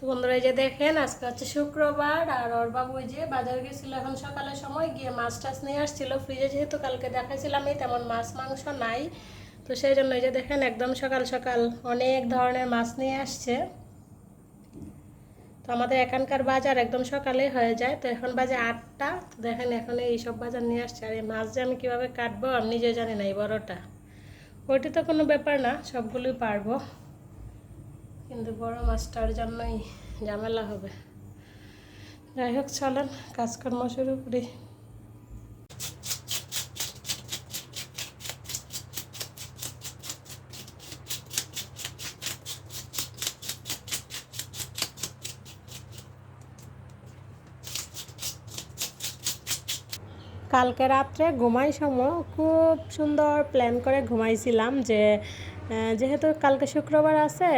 তো বন্ধুরা এই যে দেখেন, আজকে হচ্ছে শুক্রবার, আর ওর বাবু যে বাজার গেছিল এখন সকালের সময়, গিয়ে মাছ টাছ নিয়ে আসছিল ফ্রিজে যেহেতু কালকে দেখাইছিলাম এই তেমন মাছ মাংস নাই। তো সেই জন্য এই যে দেখেন, একদম সকাল সকাল অনেক ধরনের মাছ নিয়ে আসছে। তো আমাদের এখানকার বাজার একদম সকালে হয়ে যায়। তো এখন বাজে আটটা, তো দেখেন এখন এইসব বাজার নিয়ে আসছে। আর এই মাছ যে আমি কীভাবে কাটবো, আমি নিজে জানি না এই বড়টা। ওইটি তো কোনো ব্যাপার না, সবগুলোই পারব। কিন্তু বড় মাছটার জন্যই ঝামেলা হবে। যাই হোক, চলেন, কাজকর্ম শুরু করি। কালকে রাত্রে ঘুমাই সময় খুব সুন্দর প্ল্যান করে ঘুমাইছিলাম যে যেহেতু কালকে শুক্রবার আছে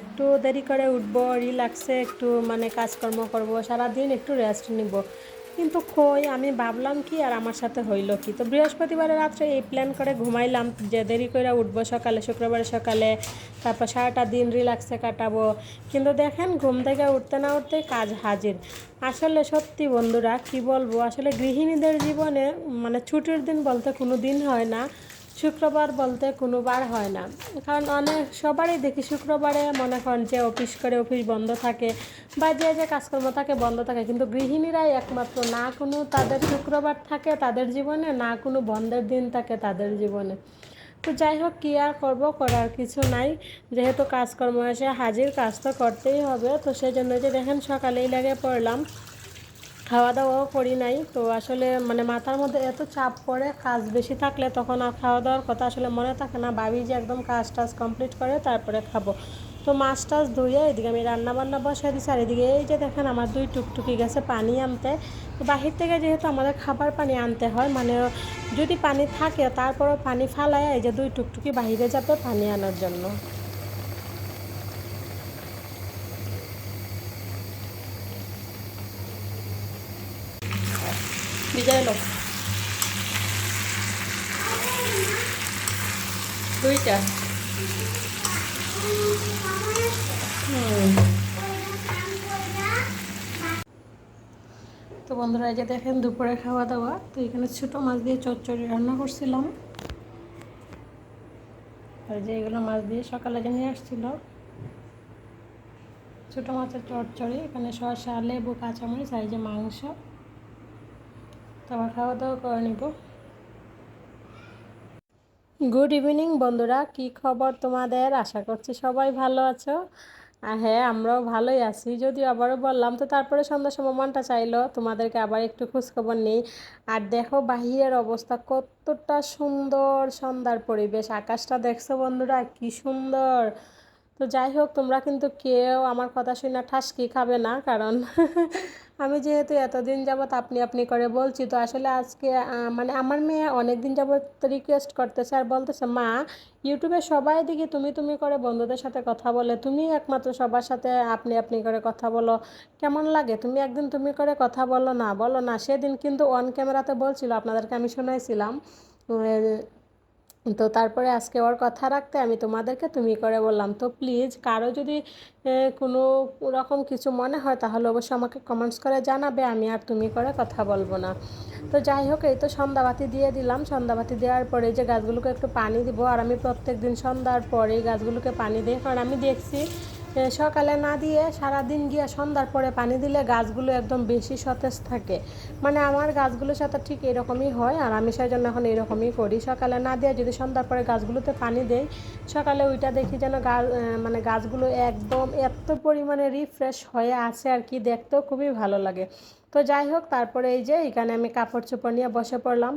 একটু দেরি করে উঠবো রিল্যাক্সে একটু মানে কাজকর্ম করব, সারাদিন একটু রেস্ট নিব। কিন্তু কই, আমি ভাবলাম কি আর আমার সাথে হইল কি? তো বৃহস্পতিবারের রাত্রে এই প্ল্যান করে ঘুমাইলাম যে দেরি করে উঠবো সকালে শুক্রবার সকালে, তারপর সারাটা দিন রিল্যাক্সে কাটাবো। কিন্তু দেখেন, ঘুম থেকে উঠতে না উঠতে কাজ হাজির। আসলে সত্যি বন্ধুরা, কি বলব? আসলে গৃহিণীদের জীবনে মানে ছুটির দিন বলতে কোনো দিন হয় না। শুক্রবার বলতে কোনো বার হয় না। কারণ অনেক, সবারই দেখি শুক্রবারে মনে করেন যে অফিস করে অফিস বন্ধ থাকে বা যে যে কাজকর্ম থাকে বন্ধ থাকে। কিন্তু গৃহিণীরাই একমাত্র না কোনো তাদের শুক্রবার থাকে তাদের জীবনে, না কোনো বন্ধের দিন থাকে তাদের জীবনে। তো যাই হোক, কী আর করব, করার কিছু নাই। যেহেতু কাজকর্ম এসে হাজির কাজ তো করতেই হবে। তো সেই জন্য যে দেখেন সকালেই লেগে পড়লাম। খাওয়া দাওয়াও করি নাই। তো আসলে মানে মাথার মধ্যে এত চাপ পড়ে, কাজ বেশি থাকলে তখন আর খাওয়া দাওয়ার কথা আসলে মনে থাকে না। ভাবি যে একদম কাজ টাজ কমপ্লিট করে তারপরে খাব। তো মাছ টাছ ধুয়ে এদিকে আমি রান্না বান্না বসাই দিচ্ছি আর এদিকে এই যে দেখেন আমার দুই টুকটুকি গেছে পানি আনতে। তো বাহির থেকে যেহেতু আমাদের খাবার পানি আনতে হয় মানে যদি পানি থাকে তারপরেও পানি ফালায় এই যে দুই টুকটুকি বাহিরে যাবে পানি আনার জন্য। বিজয় লোক দুইটা। তো বন্ধুরা, এই যে দেখেন দুপুরে খাওয়া দাওয়া তো এখানে ছোটো মাছ দিয়ে চচ্চড়ি রান্না করছিলাম। আর যে এগুলো মাছ দিয়ে সকালে যে নিয়ে আসছিল। ছোটো মাছের চচ্চড়ি, এখানে শসা, লেবু, কাঁচামরিচ আর যে মাংস। তো আবার খাওয়া দাওয়া করে নিব। গুড ইভিনিং বন্ধুরা। কি খবর তোমাদের? আশা করছি সবাই ভালো আছো। আর হ্যাঁ আমরাও ভালোই আছি। যদিও আবারও বললাম, তো তারপরে সন্ধ্যা সময় মনটা চাইলো, তোমাদেরকে আবার একটু খোঁজখবর নেই। আর দেখো, বাহিরের অবস্থা কতটা সুন্দর সন্ধ্যার পরিবেশ। আকাশটা দেখছ বন্ধুরা, কি সুন্দর! তো যাই হোক তোমরা কিন্তু কেউ আমার কথা শুনে ঠাসকি খাবে না কারণ আমি যেহেতু এতদিন যাবৎ আপনি আপনি করে বলছি তো আসলে আজকে মানে আমার মেয়ে অনেক দিন যাবৎ রিকোয়েস্ট করতেছে আর বলতেছে মা ইউটিউবে সবাই দেখি তুমি তুমি করে বন্ধুদের সাথে কথা বলে তুমি একমাত্র সবার সাথে আপনি আপনি করে কথা বলো কেমন লাগে? তুমি একদিন তুমি করে কথা বলো না বলো না। সেদিন কিন্তু অন ক্যামেরাতে বলছিল আপনাদেরকে আমি শোনাইছিলাম উম, তো তারপরে আজকে ওর কথা রাখতে আমি তোমাদেরকে তুমি করে বললাম। তো প্লিজ কারও যদি কোনো রকম কিছু মনে হয় তাহলে অবশ্যই আমাকে কমেন্টস করে জানাবে, আমি আর তুমি করে কথা বলব না। তো যাই হোক, এই তো সন্ধ্যাবাতি দিয়ে দিলাম। সন্ধ্যাবাতি দেওয়ার পরে যে গাছগুলোকে একটু পানি দিব, আর আমি প্রত্যেক দিন সন্ধ্যার পরে গাছগুলোকে পানি দিই। কারণ আমি দেখছি সকালে না দিয়ে সারাদিন গিয়ে সন্ধ্যার পরে পানি দিলে গাছগুলো একদম বেশি সতেজ থাকে। মানে আমার গাছগুলোর সাথে ঠিক এরকমই হয় আর আমি সেই জন্য এখন এরকমই করি। সকালে না দিয়ে যদি সন্ধ্যার পরে গাছগুলোতে পানি দেই, সকালে ওইটা দেখি যেন গাছ মানে গাছগুলো একদম এত পরিমাণে রিফ্রেশ হয়ে আছে আর কি, দেখতেও খুবই ভালো লাগে। তো যাই হোক, তারপরে এই যে এখানে আমি কাপড় চোপড় নিয়ে বসে পড়লাম।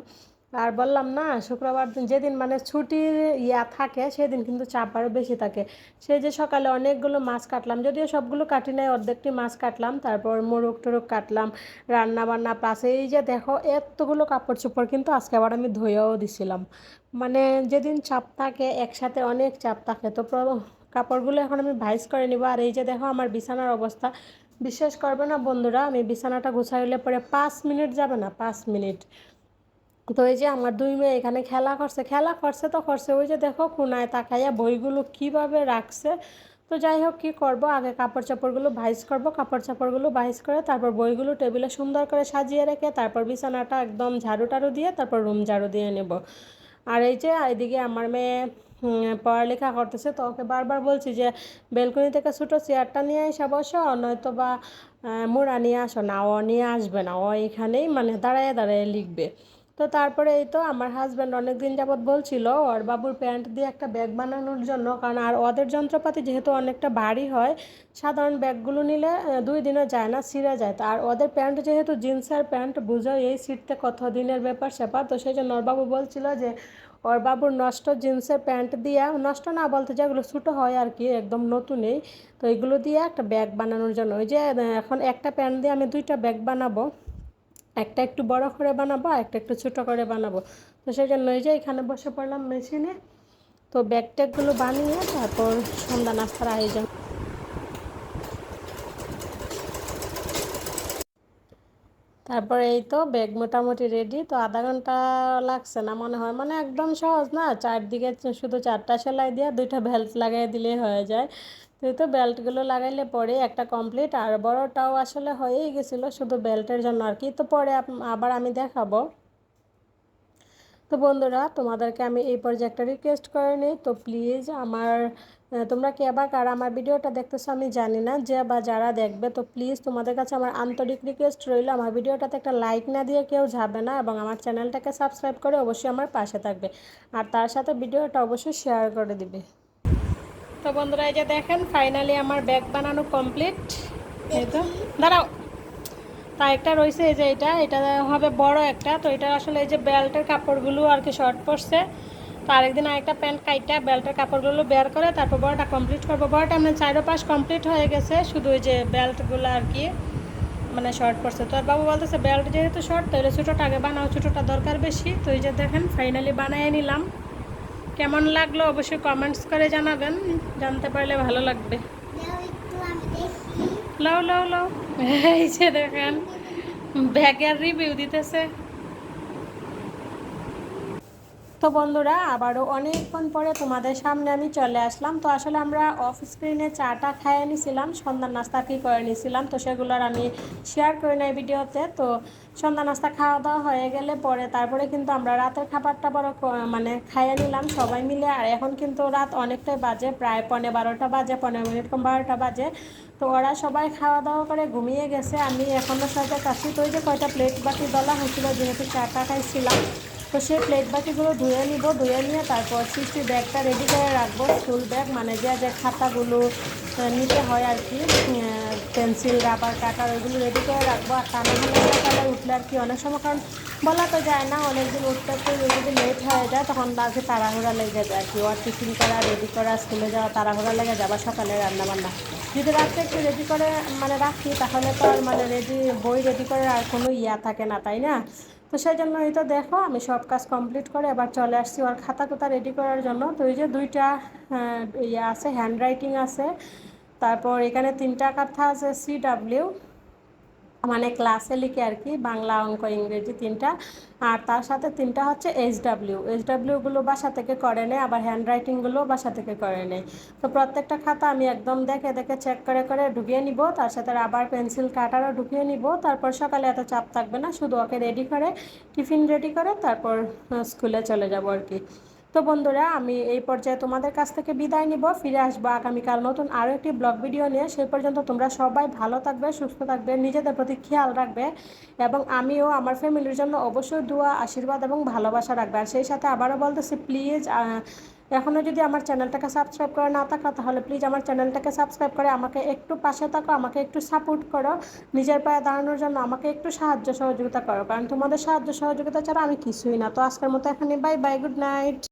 আর বললাম না, শুক্রবার দিন যেদিন মানে ছুটির ইয়া থাকে, সেদিন কিন্তু চাপ আরও বেশি থাকে। সেই যে সকালে অনেকগুলো মাছ কাটলাম, যদিও সবগুলো কাটি নাই, অর্ধেকটি মাছ কাটলাম, তারপর মোরগ টোরগ কাটলাম রান্না বান্না প্লাস এই যে দেখো এতগুলো কাপড় চোপড় কিন্তু আজকে আবার আমি ধুয়েও দিছিলাম। মানে যেদিন চাপ থাকে, একসাথে অনেক চাপ থাকে, তো কাপড়গুলো এখন আমি ভাইস করে নিব। আর এই যে দেখো আমার বিছানার অবস্থা, বিশ্বাস করবে না বন্ধুরা, আমি বিছানাটা গুছাইলে পরে পাঁচ মিনিট যাবে না, পাঁচ মিনিট। তো এই যে আমার দুই মেয়ে এখানে খেলা করছে খেলা করছে তো করছে। ওই যে দেখো কোনায় তাকাইয়া বইগুলো কীভাবে রাখছে। তো যাই হোক, কী করব? আগে কাপড় চাপড়গুলো ভাইজ করব। কাপড় চাপড়গুলো ভাইজ করে তারপর বইগুলো টেবিলে সুন্দর করে সাজিয়ে রেখে তারপর বিছানাটা একদম ঝাড়ু টাড়ু দিয়ে তারপর রুম ঝাড়ু দিয়ে নেব। আর এই যে এদিকে আমার মেয়ে পড়ালেখা করতেছে তো ওকে বারবার বলছি যে, বেলকনি থেকে ছোটো চেয়ারটা নিয়ে এসে বসো নয়তো বা মোড়া নিয়ে আসো। না, ও নিয়ে আসবে না। ও এখানেই মানে দাঁড়ায় দাঁড়ায় লিখবে। তো তারপরে এই তো আমার হাজব্যান্ড অনেক দিন যাবৎ বলছিল, ওর বাবুর প্যান্ট দিয়ে একটা ব্যাগ বানানোর জন্য, কারণ আর ওদের যন্ত্রপাতি যেহেতু অনেকটা ভারী হয়, সাধারণ ব্যাগগুলো নিলে দুই দিনও যায় না, ছিঁড়ে যায়। তো আর ওদের প্যান্ট যেহেতু জিন্সের প্যান্ট বুঝো এই সিটতে কত দিনের ব্যাপার স্যাপার। তো সেই জন্য ওর বাবু বলছিল যে, ওর বাবুর নষ্ট জিন্সের প্যান্ট দিয়ে, নষ্ট না বলতে যেগুলো ছোটো হয় আর কি, একদম নতুনই, তো এগুলো দিয়ে একটা ব্যাগ বানানোর জন্য। ওই যে এখন একটা প্যান্ট দিয়ে আমি দুইটা ব্যাগ বানাবো। একটা একটু বড় করে বানাবো একটা একটু ছোট করে বানাবো। তো জন্য ওই যে এখানে বসে পড়লাম মেশিনে। তো ব্যাগ ট্যাগগুলো বানিয়ে তারপর সন্ধ্যা নাস্তার আয়োজন। তারপরে এই তো ব্যাগ মোটামুটি রেডি তো আধা ঘণ্টা লাগছে না মনে হয়। মানে একদম সহজ না, চারদিকে শুধু চারটা সেলাই দিয়ে দুইটা বেল্ট লাগাই দিলেই হয়ে যায়। তো তো বেল্টগুলো লাগাইলে পরে একটা কমপ্লিট আর বড়টাও আসলে হয়েই গেছিল শুধু বেল্টের জন্য আর কি। তো পরে আবার আমি দেখাবো। তো বন্ধুরা, তোমাদেরকে আমি এই পর্যায়ে একটা রিকোয়েস্ট করে নিই। তো প্লিজ আমার তোমরা কে আবার কারা আমার ভিডিওটা দেখতেছো আমি জানি না, যে বা যারা দেখবে, তো প্লিজ তোমাদের কাছে আমার আন্তরিক রিকোয়েস্ট রইল, আমার ভিডিওটাতে একটা লাইক না দিয়ে কেউ যাবে না এবং আমার চ্যানেলটাকে সাবস্ক্রাইব করে অবশ্যই আমার পাশে থাকবে। আর তার সাথে ভিডিওটা অবশ্যই শেয়ার করে দিবে। তো বন্ধুরা, এই যে দেখেন ফাইনালি আমার ব্যাগ বানানো কমপ্লিট এই তো, দাঁড়াও। তা একটা রয়েছে, এই যে এটা এটা হবে বড় একটা, তো এটা আসলে এই যে বেল্টের কাপড়গুলো আর কি শর্ট পড়ছে তো আরেকদিন আরেকটা প্যান্ট কাইটা, বেল্টের কাপড়গুলো বের করে তারপর বড়টা কমপ্লিট করব। বড়টা মানে চারো পাশ কমপ্লিট হয়ে গেছে, শুধু ওই যে বেল্টগুলো আর কি মানে শর্ট পড়ছে তো আর বাবু বলতেছে, বেল্ট যেহেতু শর্ট তাহলে ছোটোটা আগে বানাও, ছোটোটা দরকার বেশি। তো এই যে দেখেন ফাইনালি বানিয়ে নিলাম। কেমন লাগল অবশ্যই কমেন্টস করে জানাবেন, জানতে পারলে ভালো লাগবে। লাও লাও লাও। এই যে দেখেন, ব্যাগের রিভিউ দিতেছে। তো বন্ধুরা আবারও অনেকক্ষণ পরে তোমাদের সামনে আমি চলে আসলাম। তো আসলে আমরা অফ স্ক্রিনে চাটা খাইয়ে নিয়েছিলাম সন্ধ্যার নাস্তা কি করে নিয়েছিলাম তো সেগুলোর আমি শেয়ার করে নেই ভিডিওতে। তো সন্ধ্যা নাস্তা খাওয়া দাওয়া হয়ে গেলে পরে তারপরে কিন্তু আমরা রাতের খাবারটা বড় মানে খাইয়ে নিলাম সবাই মিলে। আর এখন কিন্তু রাত অনেকটাই বাজে, প্রায় পনেরো বারোটা বাজে পনেরো মিনিট কম বারোটা বাজে। তো ওরা সবাই খাওয়া দাওয়া করে ঘুমিয়ে গেছে, আমি এখনও কাশি তো যে কয়টা প্লেট বাকি দলা হয়েছিল, যেহেতু চাটা খাইছিলাম তো সেই প্লেট বাটিগুলো ধুয়ে নিব, ধুয়ে নিয়ে তারপর সৃষ্টি ব্যাগটা রেডি করে রাখব স্কুল ব্যাগ মানে যে যে খাতাগুলো নিতে হয় আর কি পেন্সিল রাবার কাটার ওইগুলো রেডি করে রাখব। আর তা উঠলে আর কি অনেক সময়, কারণ বলা তো যায় না, অনেকদিন উঠতে উঠতে যদি লেট হয়ে যায়, তখন আগে তাড়াহুড়া লেগে যায় আর কি। ওর টিফিন করা রেডি করা স্কুলে যাওয়া তাড়াহুড়া লেগে যাবা সকালে রান্নাবান্না। যদি রাত্রে একটু রেডি করে মানে রাখি, তাহলে তো আর মানে রেডি বই রেডি করে আর কোনো ইয়া থাকে না, তাই না? তো সেই জন্য এই তো দেখো, আমি সব কাজ কমপ্লিট করে এবার চলে আসছি ওর খাতা কোথা রেডি করার জন্য। তো এই যে দুইটা ইয়ে আছে হ্যান্ড রাইটিং আছে, তারপর এখানে তিনটা কথা আছে সি ডাব্লিউ মানে ক্লাসে লিখে আর কি বাংলা অঙ্ক, ইংরেজি তিনটা। আর তার সাথে তিনটা হচ্ছে এইচ ডাব্লিউ এইচ ডাব্লিউগুলো বাসা থেকে করে নেয়, আবার হ্যান্ড রাইটিংগুলো বাসা থেকে করে নেয়। তো প্রত্যেকটা খাতা আমি একদম দেখে দেখে চেক করে করে ঢুকিয়ে নিব, তার সাথে আবার পেন্সিল কাটারও ঢুকিয়ে নিব। তারপর সকালে এত চাপ থাকবে না, শুধু ওকে রেডি করে, টিফিন রেডি করে, তারপর স্কুলে চলে যাব আর কি। তো বন্ধুরা, আমি এই পর্যায়ে তোমাদের কাছ থেকে বিদায় নিব। ফিরে আসব আগামীকাল নতুন আরও একটি ব্লগ ভিডিও নিয়ে। সেই পর্যন্ত তোমরা সবাই ভালো থাকবে, সুস্থ থাকবে, নিজেদের প্রতি খেয়াল রাখবে এবং আমিও আমার ফ্যামিলির জন্য অবশ্যই দোয়া, আশীর্বাদ এবং ভালোবাসা রাখবে। আর সেই সাথে আবারও বলতেছি প্লিজ এখনও যদি আমার চ্যানেলটাকে সাবস্ক্রাইব করে না থাকো, তাহলে প্লিজ আমার চ্যানেলটাকে সাবস্ক্রাইব করে আমাকে একটু পাশে থাকো, আমাকে একটু সাপোর্ট করো। নিজের পায়ে দাঁড়ানোর জন্য আমাকে একটু সাহায্য সহযোগিতা করো। কারণ তোমাদের সাহায্য সহযোগিতা ছাড়া আমি কিছুই না। তো আজকের মতো এখানে বাই বাই গুড নাইট